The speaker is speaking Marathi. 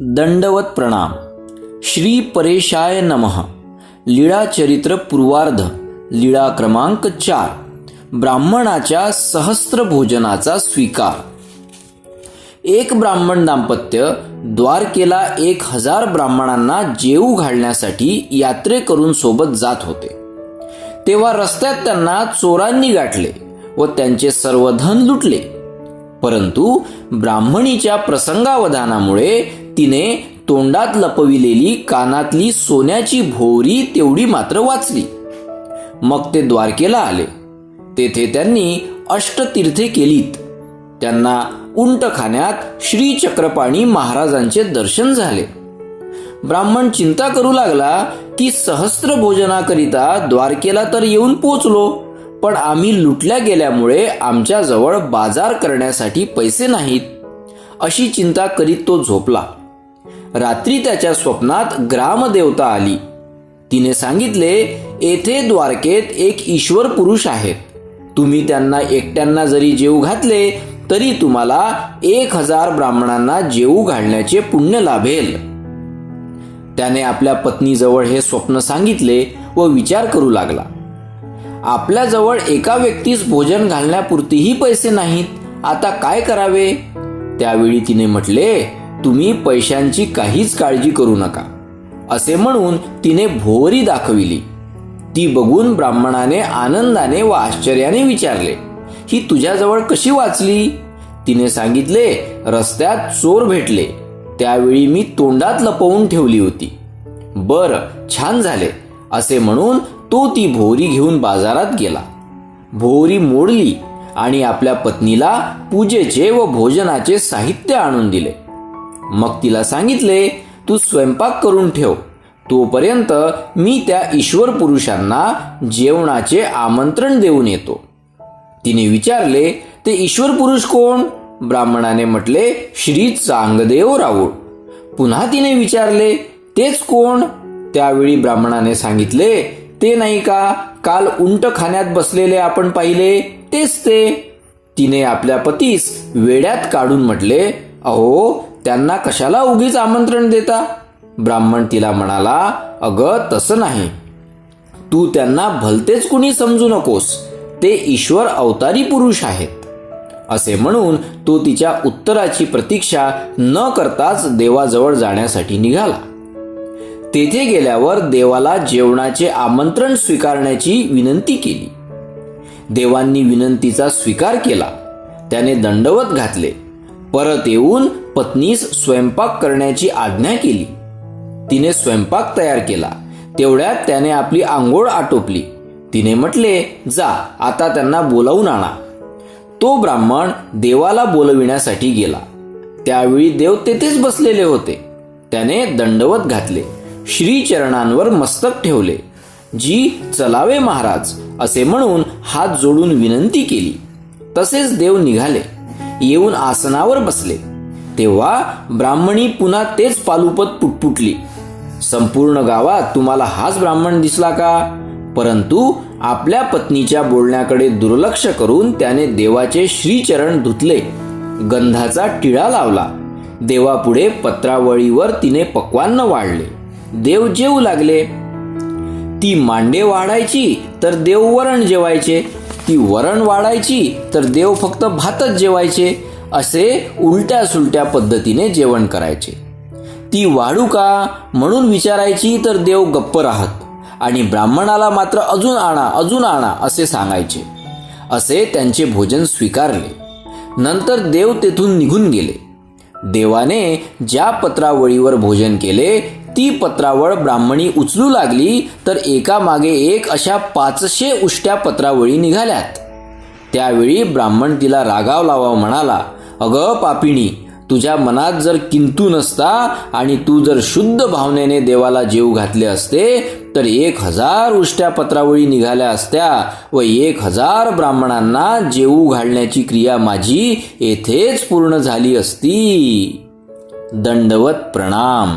दंडवत प्रणाम. श्री परेशाय नमः. लीळा चरित्र पूर्वार्ध. लीळा क्रमांक चार. ब्राह्मणाच्या सहस्त्र भोजनाचा स्वीकार. एक ब्राह्मण दाम्पत्य द्वारकेला एक हजार ब्राह्मणांना जेऊ घालण्यासाठी यात्रेकरून सोबत जात होते. तेव्हा रस्त्यात त्यांना चोरांनी गाठले व त्यांचे सर्व धन लुटले. परंतु ब्राह्मणीच्या प्रसंगावधानामुळे तिने तोंडात लपविलेली कानातली सोन्याची भोवरी तेवढी मात्र वाचली. मग ते द्वारकेला आले. तेथे त्यांनी अष्टतीर्थे केलीत. त्यांना उंटखान्यात श्री चक्रपाणी महाराजांचे दर्शन झाले. ब्राह्मण चिंता करू लागला की सहस्त्र भोजनाकरिता द्वारकेला तर येऊन पोचलो पण आम्ही लुटल्या गेल्यामुळे आमच्याजवळ बाजार करण्यासाठी पैसे नाहीत. अशी चिंता करीत तो झोपला. रात्री त्याच्या स्वप्नात ग्रामदेवता आली. तिने सांगितले येथे द्वारकेत एक ईश्वर पुरुष आहेत. तुम्ही त्यांना एकट्यांना जरी जेऊ घातले तरी तुम्हाला एक हजार ब्राह्मणांना जेऊ घालण्याचे पुण्य लाभेल. त्याने आपल्या पत्नीजवळ हे स्वप्न सांगितले व विचार करू लागला. आपल्याजवळ एका व्यक्तीस भोजन घालण्यापुरतीही पैसे नाहीत. आता काय करावे? त्यावेळी तिने म्हटले तुम्ही पैशांची काहीच काळजी करू नका असे म्हणून तिने भोवरी दाखविली. ती बघून ब्राह्मणाने आनंदाने व आश्चर्याने विचारले ही तुझ्याजवळ कशी वाचली? तिने सांगितले रस्त्यात चोर भेटले. त्यावेळी मी तोंडात लपवून ठेवली होती. बर छान झाले असे म्हणून तो ती भोवरी घेऊन बाजारात गेला. भोवरी मोडली आणि आपल्या पत्नीला पूजेचे व भोजनाचे साहित्य आणून दिले. मग तिला सांगितले तू स्वयंपाक करून ठेव. तोपर्यंत मी त्या ईश्वर पुरुषांना जेवणाचे आमंत्रण देऊन येतो. तिने विचारले ते ईश्वर पुरुष कोण? ब्राह्मणाने म्हटले श्री चांगदेव राऊळ. पुन्हा तिने विचारले तेच कोण? त्यावेळी ब्राह्मणाने सांगितले ते नाही का काल उंट खाण्यात बसलेले आपण पाहिले तेच ते. तिने आपल्या पतीस वेड्यात काढून म्हटले अहो त्यांना कशाला उगीच आमंत्रण देता? ब्राह्मण तिला म्हणाला अगं तसं नाही. तू त्यांना भलतेच कुणी समजू नकोस. ते ईश्वर अवतारी पुरुष आहेत. असे म्हणून तो तिच्या उत्तराची प्रतीक्षा न करताच देवाजवळ जाण्यासाठी निघाला. तेथे गेल्यावर देवाला जेवणाचे आमंत्रण स्वीकारण्याची विनंती केली. देवांनी विनंतीचा स्वीकार केला. त्याने दंडवत घातले. परत येऊन पत्नीस स्वयंपाक करण्याची आज्ञा केली. तिने स्वयंपाक तयार केला. तेवढ्यात त्याने आपली आंघोळ आटोपली. तिने म्हटले जा आता त्यांना बोलावून आणा. तो ब्राह्मण देवाला बोलविण्यासाठी गेला. त्यावेळी देव तेथेच बसलेले होते. त्याने दंडवत घातले. श्रीचरणांवर मस्तक ठेवले. जी चलावे महाराज असे म्हणून हात जोडून विनंती केली. तसेच देव निघाले. येऊन आसनावर बसले. तेव्हा ब्राह्मणी पुन्हा तेच पालुपत पुटपुटली. संपूर्ण गावात तुम्हाला हाच ब्राह्मण दिसला का? परंतु आपल्या पत्नीच्या बोलण्याकडे दुर्लक्ष करून त्याने देवाचे श्रीचरण धुतले. गंधाचा टिळा लावला. देवापुढे पत्रावळीवर तिने पक्वान्न वाढले. देव जेवू लागले. ती मांडे वाढायची तर देव वरण जेवायचे. ती वरण वाढायची तर देव फक्त भातच जेवायचे. असे उलट्या सुलट्या पद्धतीने जेवण करायचे. ती वाढू का म्हणून विचारायची तर देव गप्प राहत आणि ब्राह्मणाला मात्र अजून आणा अजून आणा असे सांगायचे. असे त्यांचे भोजन स्वीकारले. नंतर देव तेथून निघून गेले. देवाने ज्या पत्रावळीवर भोजन केले ती पत्रावळ ब्राह्मणी उचलू लागली तर एका मागे एक अशा पाचशे उष्ट्या पत्रावळी निघाल्यात. त्यावेळी ब्राह्मण तिला रागाव लावा म्हणाला अगं पापिणी तुझ्या मनात जर किंतू नसता आणि तू जर शुद्ध भावनेने देवाला जेव घातले असते तर एक हजार उष्ट्या पत्रावळी निघाल्या असत्या व एक हजार ब्राह्मणांना जेवू घालण्याची क्रिया माझी येथेच पूर्ण झाली असती. दंडवत प्रणाम.